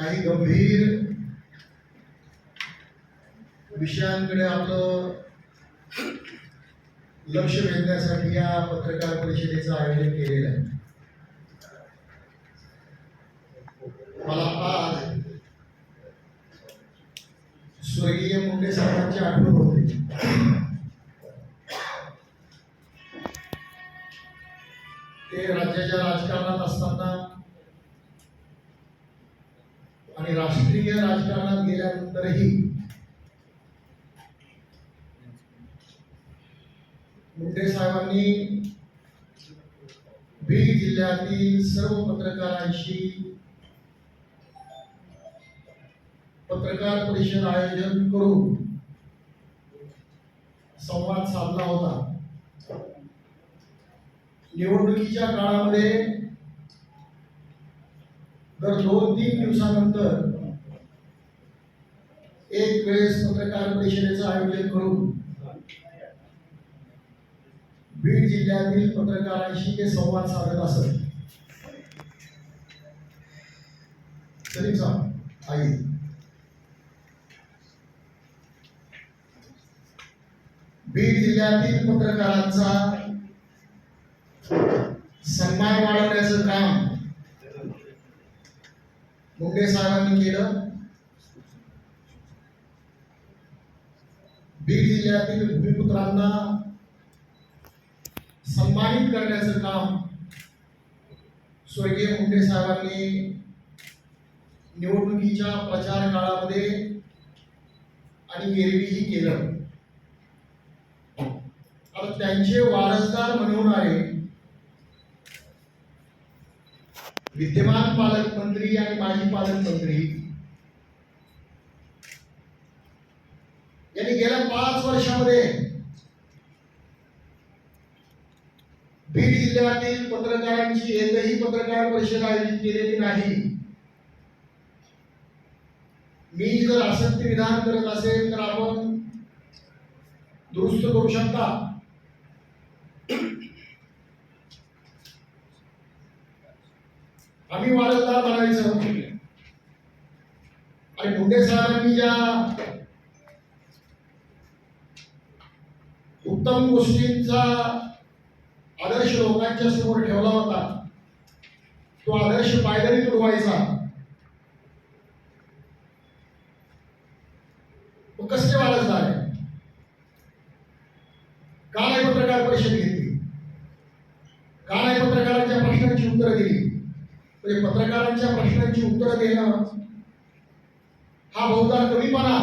काही गंभीर विषयांकडे आपलं लक्ष वेधण्यासाठी या पत्रकार परिषदेचं आयोजन केलेलं आहे. मला आज स्वर्गीय मुंडे साहेबांची आठवण होते. ते राज्याच्या राजकारणात असताना आणि राष्ट्रीय राजकारणात गेल्यानंतरही मुंडे साहेबांनी बीड जिल्ह्यातील सर्व पत्रकारांशी पत्रकार परिषद आयोजन करून संवाद साधला होता. निवडणुकीच्या काळामध्ये दर दोन तीन दिवसानंतर एक वेळेस पत्रकार परिषदेचं आयोजन करून बीड जिल्ह्यातील पत्रकारांशी ते संवाद साधत असत. सलीम आई. बीड जिल्ह्यातील पत्रकारांचा सन्मान वाढवण्याचं काम मुंडे साहेबांनी केलं. बीड जिल्ह्यातील भूमिपुत्रांना सन्मानित करण्याचं काम स्वर्गीय मुंडे साहेबांनी निवडणुकीच्या प्रचार काळामध्ये आणि एरवीही केलं. आता त्यांचे वारसदार म्हणवणारे विद्यमान पालकमंत्री आणि माजी पालकमंत्री यांनी गेल्या पाच वर्षामध्ये बीड जिल्ह्यातील पत्रकारांची एकही पत्रकार परिषद आयोजित केलेली नाही. मी जर आसक्ती विधान करत असेल तर आपण दुरुस्त करू शकता. आम्ही वारसदार बनायचं आणि मुंडे साहेबांनी ज्या उत्तम गोष्टींचा आदर्श लोकांच्या समोर ठेवला होता तो आदर्श पायदळी तुडवायचा मग कसले वारसदार आहे का नाही पत्रकार परिषद घेतली? का नाही पत्रकारांच्या प्रश्नांची उत्तरं दिली? म्हणजे पत्रकारांच्या प्रश्नांची उत्तरं देणं हा बहुधा कमीपणा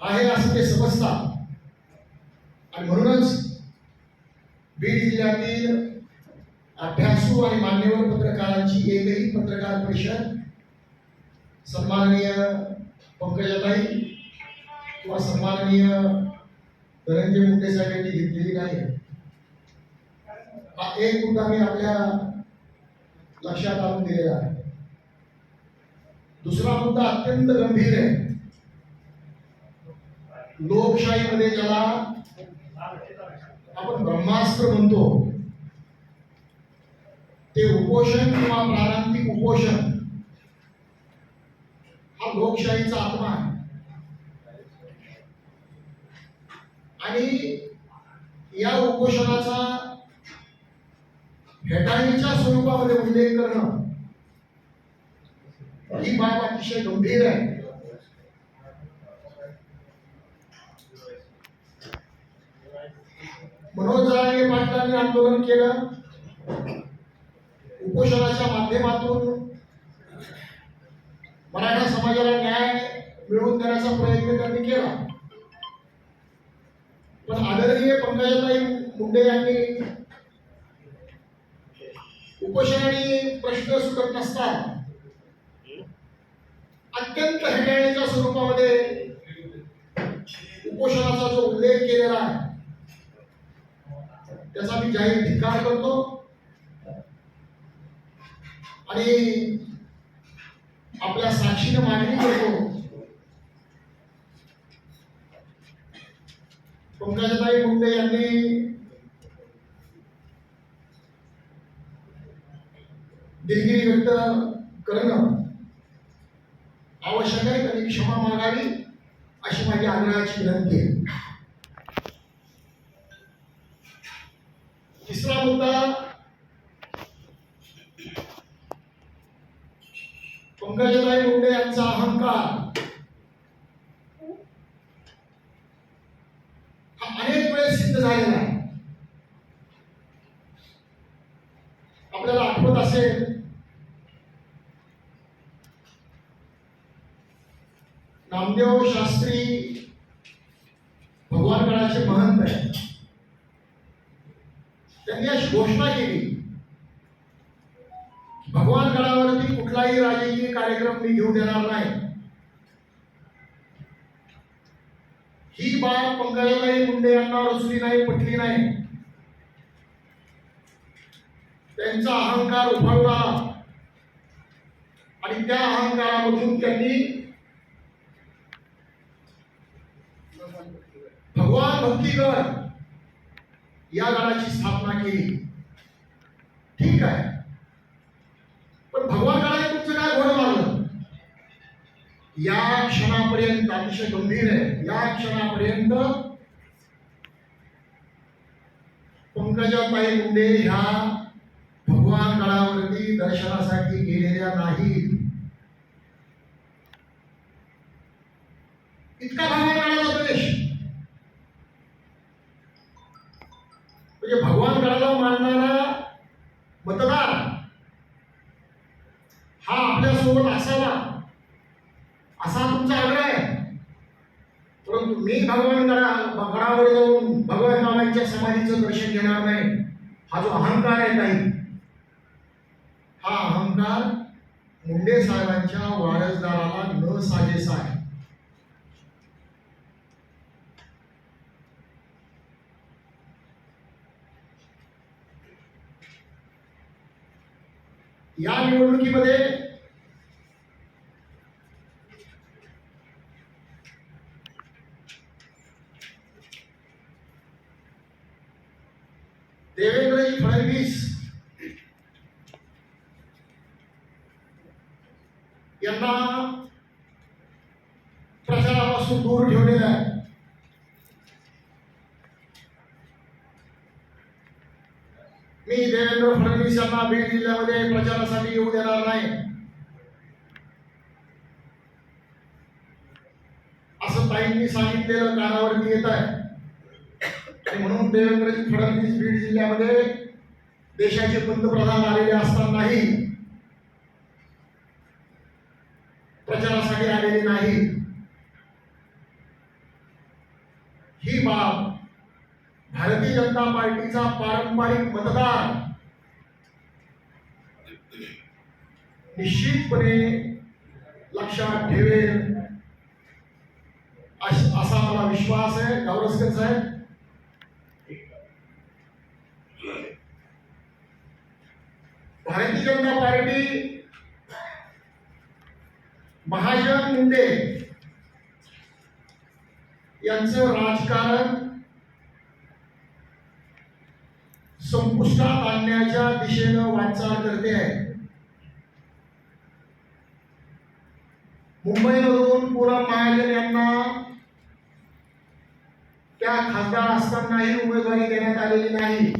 आहे असं ते समजतात. आणि म्हणूनच बीड जिल्ह्यातील अभ्यासू आणि मान्यवर पत्रकारांची एकही पत्रकार परिषद सन्माननीय पंकजाताई किंवा सन्माननीय धनंजय मुंडे साहेबांनी घेतलेली नाही. हा एक मुद्दा मी आपल्या लक्षात आणून दिलेला आहे. दुसरा मुद्दा अत्यंत गंभीर आहे. लोकशाहीमध्ये ज्याला आपण ब्रह्मास्त्र म्हणतो ते उपोषण किंवा प्रारांतिक उपोषण हा लोकशाहीचा आत्मा आहे. आणि या उपोषणाचा फेटाळीच्या स्वरूपामध्ये उल्लेख करणं. ही बाब अतिशय गंभीर आहे. मनोज जरांगे पाटलांनी आंदोलन केलं. उपोषणाच्या माध्यमातून मराठा समाजाला न्याय मिळवून देण्याचा प्रयत्न त्यांनी केला. पण आदरणीय पंकजाताई मुंडे यांनी उपोषणाने प्रश्न सुटत नसतात. अत्यंत हेटाळीच्या स्वरूपामध्ये उपोषणाचा जो उल्लेख केलेला आहे त्याचा मी जाहीर धिक्कार करतो. आणि आपल्या साक्षीने मागणी करतो. पंकजाताई मुंडे यांनी दिलगिरी व्यक्त करणं आवश्यक आहे. त्यांनी क्षमा मागावी अशी माझी आग्रहाची विनंती आहे. तिसरा मुद्दा पंकजबाई मुंडे यांचा अहंकार हा अनेक वेळेस सिद्ध झालेला आहे आपल्याला आठवत असेल नामदेव शास्त्री भगवान गणाचे महंत आहे त्यांनी अशी घोषणा केली भगवान गडावरती कुठलाही राजकीय कार्यक्रम मी घेऊ देणार नाही. ही बाब पंकजाबाई मुंडे यांना रचली नाही पटली नाही. त्यांचा अहंकार उफाळला आणि त्या अहंकारामधून त्यांनी भगवान भक्तीगण या गणाची स्थापना केली. ठीक आहे. पण भगवान गणाने तुमचं काय घोडं मारलं? या क्षणापर्यंत अतिशय गंभीर आहे. या क्षणापर्यंत पंकजाबाई मुंडे ह्या भगवान गडावरती दर्शनासाठी गेलेल्या नाहीत. इतका भगवान गडाला द्वेष म्हणजे भगवान गडाला मानणारा मतदार हा आपल्यासोबत असावा असा तुमचा आग्रह आहे परंतु मी भगवान गडा गडावर जाऊन भगवान बाबांच्या दर्शन घेणार नाही. हा जो अहंकार आहे काही हा अहंकार मुंडे साहेबांच्या वारसदाराला न साजेसा आहे. या निवडणुकीमध्ये देवेंद्रजी फडणवीस यांना पासून दूर ठेवलेला आहे. मी देवेंद्र फडणवीस यांना बीड जिल्ह्यामध्ये प्रचारासाठी येऊ देणार नाही. असं ताईंनी सांगितलेलं कानावरती येत आहे. म्हणून देवेंद्रजी फडणवीस बीड जिल्ह्यामध्ये देशाचे पंतप्रधान आलेले असतानाही प्रचारासाठी आलेले नाही. ही बाब भारतीय जनता पार्टीचा पारंपरिक मतदार निश्चितपणे लक्षात ठेवेल. असा मला विश्वास आहे. गावरस्कर साहेब. भारतीय जनता पार्टी महाजन मुंडे यांचं राजकारण संपुष्टात आणण्याच्या दिशेनं वाटचाल करते आहे. मुंबईमधून पुरा महाजन यांना त्या खासदार असतानाही उमेदवारी देण्यात आलेली नाही.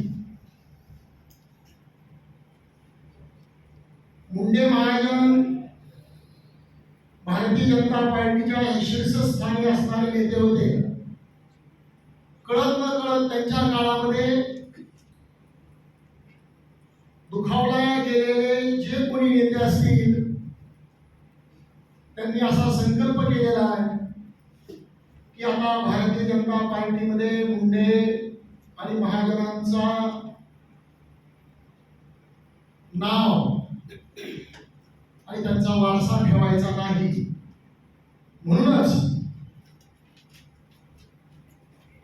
मुंडे महाजन भारतीय जनता पार्टीच्या शीर्षस्थानी असणारे नेते होते. कळत न कळत त्यांच्या काळामध्ये दुखावल्या गेलेले जे कोणी नेते असतील त्यांनी असा संकल्प केलेला आहे की आता भारतीय जनता पार्टीमध्ये मुंडे आणि महाजनांचा नाव आणि त्यांचा वारसा ठेवायचा नाही. म्हणूनच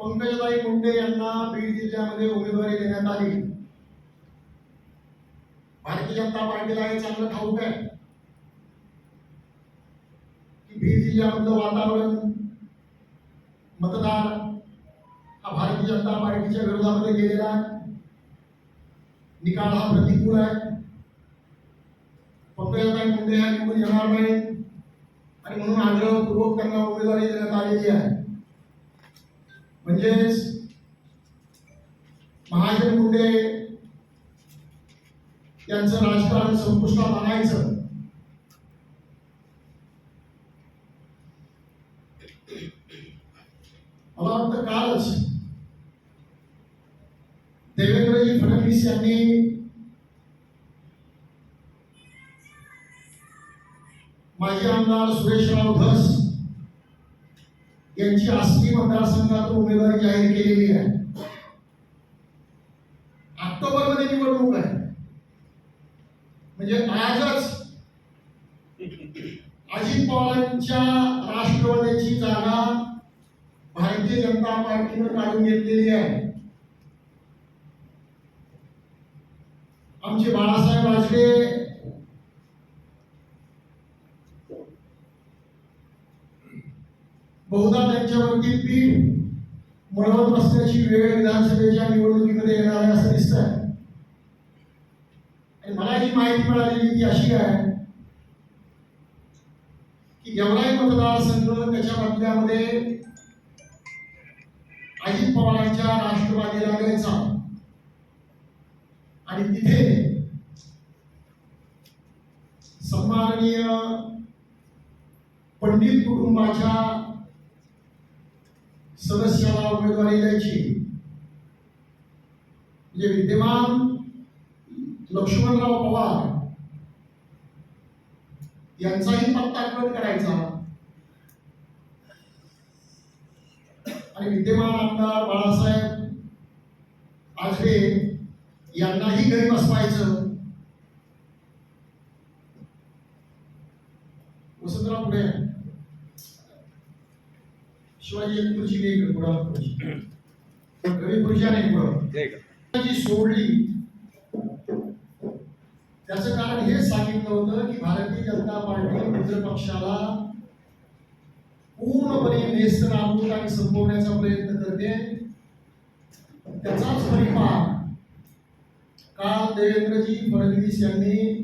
पंकजताई मुंडे यांना बीड जिल्ह्यामध्ये उमेदवारी देण्यात आली. भारतीय जनता पार्टीला हे चांगलं ठाऊक आहे. की बीड जिल्ह्यामधलं वातावरण मतदार हा भारतीय जनता पार्टीच्या विरोधामध्ये गेलेला आहे. निकाल हा प्रतिकूल आहे. पंकज मुंडे ह्या निवडून येणार नाहीत. आणि म्हणून आग्रहपूर्वक त्यांना उमेदवारी देण्यात आलेली आहे. म्हणजेच महाजन मुंडे यांचं राजकारण संपुष्टात आणायचं. मला वाटतं कालच देवेंद्रजी फडणवीस यांनी माजी आमदार सुरेशराव धस यांची आष्टी मतदारसंघातून उमेदवारी जाहीर केलेली आहे. ऑक्टोबरमध्ये निवडणूक आहे. म्हणजे आजच अजित पवारांच्या राष्ट्रवादीची जागा भारतीय जनता पार्टीनं काढून घेतलेली आहे. आमचे बाळासाहेब राजगे बहुधा त्यांच्यावरती पीठ मळवत बसण्याची वेळ विधानसभेच्या निवडणुकीमध्ये येणार आहे असं दिसत आणि मला जी माहिती मिळालेली ती अशी आहे की गेवराई मतदारसंघ त्याच्या मधल्यामध्ये अजित पवारांच्या राष्ट्रवादीला द्यायचा. आणि तिथे सन्माननीय पंडित कुटुंबाच्या सदस्याला उमेदवारी द्यायची. म्हणजे विद्यमान लक्ष्मणराव पवार यांचाही पत्ता कट करायचा. आणि विद्यमान आमदार बाळासाहेब आजरे यांनाही घरी बसवायचं. वसंतराव पुढे आहे. शिवाजी एक खुर्ची घे इकडे पुढं खुर्ची रवी खुर्ची आणि पुढं जी सोडली. त्याचं कारण हे सांगितलं होतं की भारतीय जनता पार्टी मित्र पक्षाला पूर्णपणे नेस्त नाबूद आणि संपवण्याचा प्रयत्न करते. त्याचाच परिपाक काल देवेंद्रजी फडणवीस यांनी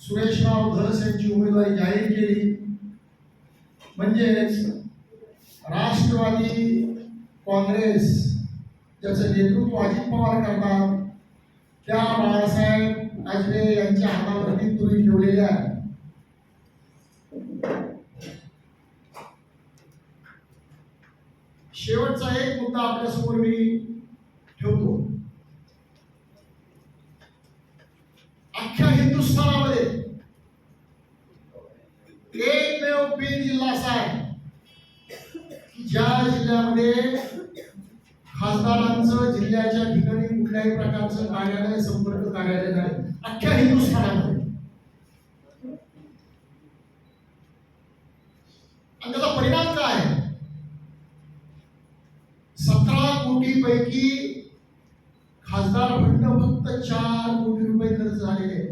सुरेशराव धस यांची उमेदवारी जाहीर केली. म्हणजेच राष्ट्रवादी काँग्रेस ज्याचं नेतृत्व अजित पवार करतात त्या बाळासाहेब आजबे यांच्या हातावरती तुरी ठेवलेल्या आहे. शेवटचा एक मुद्दा आपल्यासमोर मी ठेवतो. अख्ख्या हिंदुस्थानामध्ये एकमेव बीड जिल्हा असा आहे ज्या जिल्ह्यामध्ये खासदारांचं जिल्ह्याच्या ठिकाणी कुठल्याही प्रकारचं कार्यालय संपर्क कार्यालय नाही अख्ख्या हिंदुस्थानामध्ये. आणि त्याचा परिणाम काय? सतरा कोटी पैकी खासदार फंड फक्त चार कोटी रुपये खर्च झालेले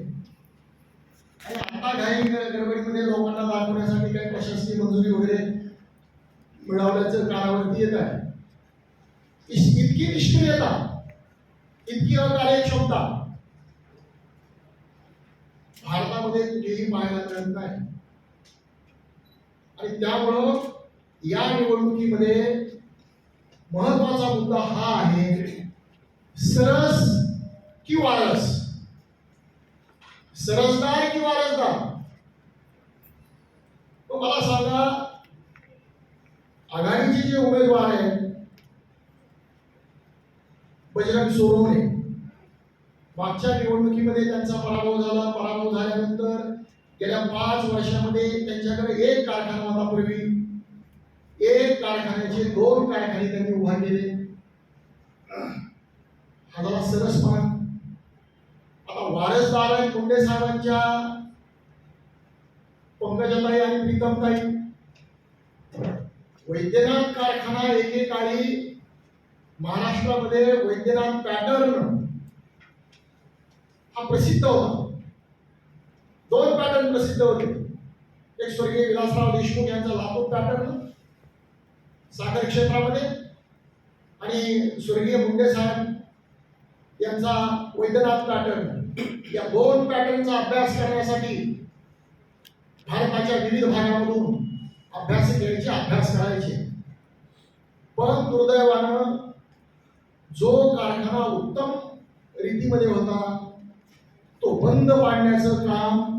आणि आता घाई गडबडीमध्ये लोकांना दाखवण्यासाठी काही प्रशासकीय मंजुरी वगैरे मिळवण्याचं कानावरती येत आहे. इतकी निष्क्रियता इतकी अकार्यक्षमता भारतामध्ये कुठेही पाहायला मिळत नाही. आणि त्यामुळं या निवडणुकीमध्ये महत्त्वाचा मुद्दा हा आहे सरस कि वारस? सरसदार कि वारसदार? तो मला सांगा आघाडीचे जे उमेदवार आहेत बजरंग सोनवणे मागच्या निवडणुकीमध्ये त्यांचा पराभव झाला. पराभव झाल्यानंतर गेल्या पाच वर्षामध्ये त्यांच्याकडे एक कारखाना होता पूर्वी. एक कारखान्याचे दोन कारखाने त्यांनी उभारलेले केले. हा झाला सरसपणा आता वारसदार आहे मुंडे साहेबांच्या पंकजाताई आणि प्रीतमताई वैद्यनाथ कारखाना एकेकाळी महाराष्ट्रामध्ये वैद्यनाथ पॅटर्न हा प्रसिद्ध होता. दोन पॅटर्न प्रसिद्ध होते. एक स्वर्गीय विलासराव देशमुख यांचा लातूर पॅटर्न साखर क्षेत्रामध्ये आणि स्वर्गीय मुंडे साहेब यांचा वैद्यनाथ पॅटर्न. या दोन पॅटर्नचा अभ्यास करण्यासाठी भारताच्या विविध भागामधून अभ्यास घ्यायचे अभ्यास करायचे. पण दुर्दैवानं जो कारखाना उत्तम रीतीमध्ये होता तो बंद पाडण्याचं काम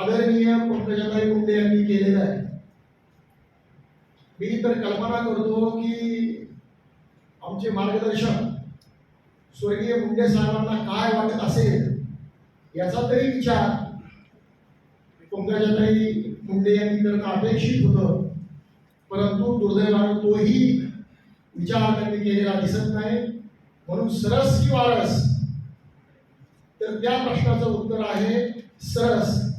आदरणीय पंकजाताई मुंडे यांनी केलेलं आहे. मी तर कल्पना करतो की आमचे मार्गदर्शक स्वर्गीय मुंडे साहेबांना काय वाटत असेल याचा तरी विचार पंकजाताई मुंडे यांनी करणं अपेक्षित होतं. परंतु दुर्दैवानं तोही विचार त्यांनी केलेला दिसत नाही. म्हणून सरस की वारस? तर त्या प्रश्नाचं उत्तर आहे सरस.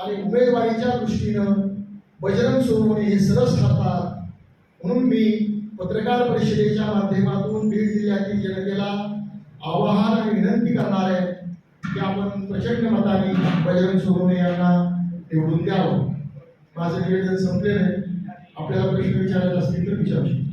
आणि उमेदवारीच्या दृष्टीनं बजरंग सोनवणे हे सरस ठरतात. म्हणून मी पत्रकार परिषदेच्या माध्यमातून बीड जिल्ह्यातील जनतेला आवाहन आणि विनंती करणार आहे की आपण प्रचंड मताने बजरंग सोनवणे यांना निवडून द्यावं. माझं निवेदन संपले आहे. आपल्याला प्रश्न विचारायला असतील तर विचारू शकतो.